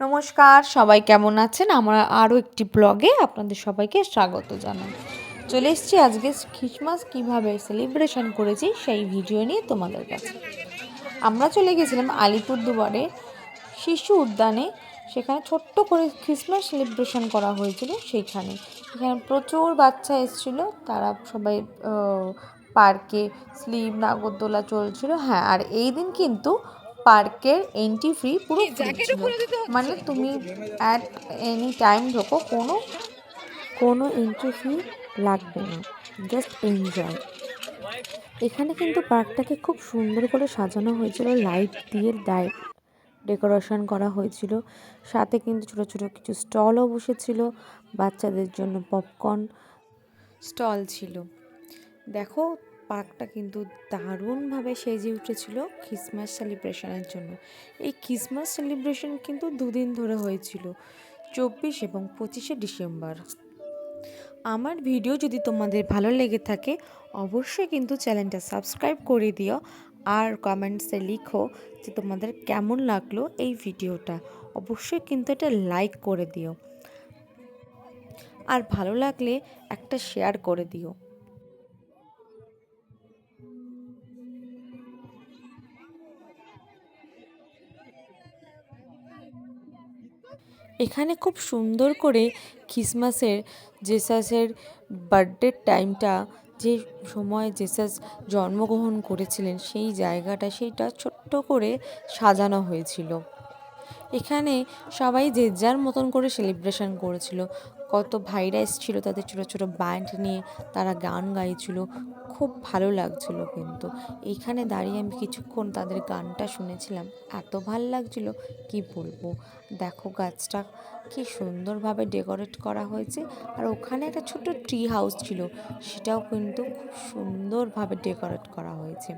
নমস্কার, সবাই কেমন আছেন? আমরা আরও একটি ব্লগে আপনাদের সবাইকে স্বাগত জানাই। চলে এসেছি আজকে খ্রিসমাস, কীভাবে সেলিব্রেশন করেছি সেই ভিডিও নিয়ে তোমাদের কাছে। আমরা চলে গেছিলাম আলিপুরদুয়ারে শিশু উদ্যানে। সেখানে ছোট্ট করে খ্রিসমাস সেলিব্রেশন করা হয়েছিল সেইখানে। এখানে প্রচুর বাচ্চা এসেছিল, তারা সবাই পার্কে স্লিপ, নাগরদোলা চলছিল। হ্যাঁ আর এই দিন কিন্তু পার্কের এন্ট্রি ফ্রি পুরো ছিল। মানে তুমি অ্যাট এনি টাইম ঢোকো কোনো কোনো এন্ট্রি ফি লাগবে না। জাস্ট এনজয় এখানে কিন্তু পার্কটাকে খুব সুন্দর করে সাজানো হয়েছিল লাইট দিয়ে ডাই ডেকোরেশন করা হয়েছিল। সাথে কিন্তু ছোট ছোট কিছু স্টলও বসেছিল বাচ্চাদের জন্য পপকর্ন স্টল ছিল। দেখো পার্কটা কিন্তু দারুণভাবে সেজে উঠেছিল খ্রিসমাস সেলিব্রেশনের জন্য। এই খ্রিসমাস সেলিব্রেশন কিন্তু দুদিন ধরে হয়েছিল, চব্বিশ এবং পঁচিশে ডিসেম্বর। আমার ভিডিও যদি তোমাদের ভালো লেগে থাকে, অবশ্যই কিন্তু চ্যানেলটা সাবস্ক্রাইব করে দিও আর কমেন্টসে লিখো যে তোমাদের কেমন লাগল এই ভিডিওটা। অবশ্যই কিন্তু এটা লাইক করে দিও। আর ভালো লাগলে একটা শেয়ার করে দিও। এখানে খুব সুন্দর করে খ্রিসমাসের জেসাসের বার্থডের টাইমটা, যে সময় জেসাস জন্মগ্রহণ করেছিলেন, সেই জায়গাটা, সেইটা ছোট্ট করে সাজানো হয়েছিল। এখানে সবাই যে যার মতন করে সেলিব্রেশন করেছিল। কত ভাইরা এসেছিল তাদের ছোটো ছোটো ব্যান্ড নিয়ে, তারা গান গাইছিল। খুব ভালো লাগছিল কিন্তু। এইখানে দাঁড়িয়ে আমি কিছুক্ষণ তাদের গানটা শুনেছিলাম। এত ভালো লাগছিল, কি বলব? দেখো গাছটা কি সুন্দরভাবে ডেকোরেট করা হয়েছে। আর ওখানে একটা ছোট্ট ট্রি হাউস ছিল, সেটাও কিন্তু খুব সুন্দরভাবে ডেকোরেট করা হয়েছে।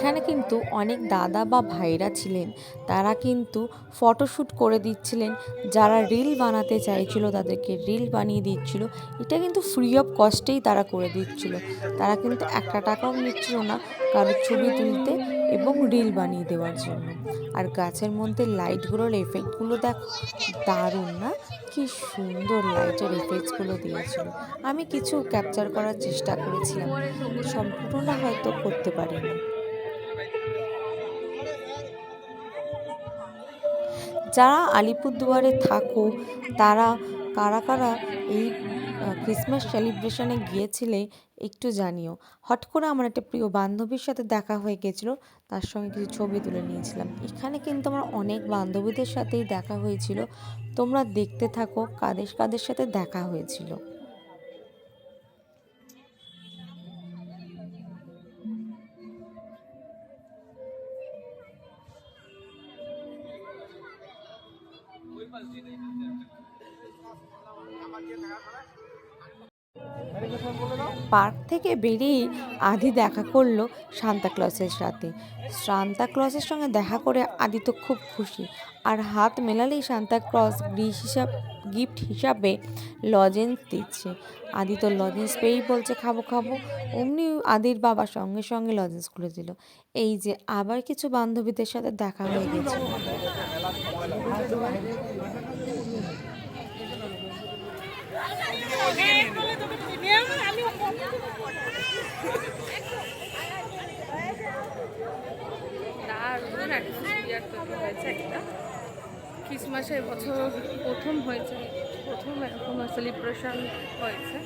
এখানে কিন্তু অনেক দাদা বা ভাইরা ছিলেন। তারা কিন্তু ফটোশ্যুট করে দিচ্ছিলেন। যারা রিল বানাতে চাইছিল তাদেরকে রিল বানিয়ে দিচ্ছিল। এটা কিন্তু ফ্রি অফ কস্টেই তারা করে দিচ্ছিল। তারা কিন্তু একটা টাকাও নিচ্ছিল না কারোর ছবি তুলতে এবং রিল বানিয়ে দেওয়ার জন্য। আর গাছের মধ্যে লাইটগুলোর এফেক্টগুলো দেখো, দারুণ না? কি সুন্দর লাইটের এফেক্টসগুলো দিয়েছিল। আমি কিছু ক্যাপচার করার চেষ্টা করেছিলাম। সম্পূর্ণটা হয়তো করতে পারিনি। যারা আলিপুরদুয়ারে থাকো, তারা, কারা কারা এই ক্রিসমাস সেলিব্রেশনে গিয়েছিলে একটু জানিও। হট করে আমার একটা প্রিয় বান্ধবীর সাথে দেখা হয়ে গেছিল তার সঙ্গে কিছু ছবি তুলে নিয়েছিলাম। এখানে কিন্তু আমার অনেক বান্ধবীদের সাথেই দেখা হয়েছিল। তোমরা দেখতে থাকো, কাদের কাদের সাথে দেখা হয়েছিল। পার্ক থেকে বেরিয়েই আদি দেখা করল সান্তা সান্তাক্লসের সাথে। সান্তা সান্তাক্লসের সঙ্গে দেখা করে আদি তো খুব খুশি। আর হাত মেলালেই সান্তা সান্তাক্লস গ্রিস হিসাব, গিফট হিসাবে লজেন্স দিচ্ছে। আদি তো লজেন্স পেয়েই বলছে, খাব খাব। অমনি আদির বাবা সঙ্গে সঙ্গে লজেন্স খুলে দিল। এই যে আবার কিছু বান্ধবীদের সাথে দেখা হয়ে গেছে। দারুণ একটা হয়েছে একটা বছর প্রথম হয়েছে প্রথম এরকম সেলিব্রেশন হয়েছে।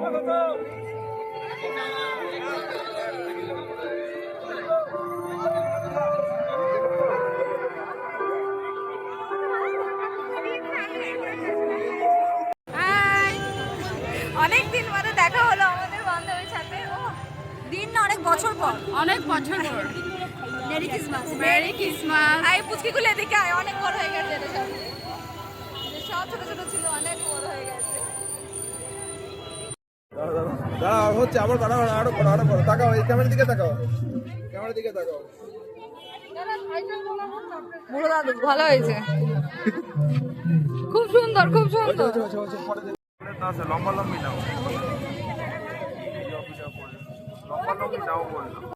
Vamos, vamos! পর অনেক বছর পর। মেরি ক্রিসমাস মেরি ক্রিসমাস আই পুচকিগুলো এদিকে আয় অনেক বড় হয়ে গেছে এটা সব। সব ছোট ছোট ছিল অনেক বড় হয়ে গেছে। দাঁড়া হচ্ছে আবার দাঁড়াও আরও করো আরও করো তাকাও এই ক্যামেরার দিকে তাকাও। ক্যামেরার দিকে তাকাও। বুড়ো দাদু ভালো হয়েছে। খুব সুন্দর খুব সুন্দর। লম্বা লম্বি নাও। লম্বা লম্বি নাও বললাম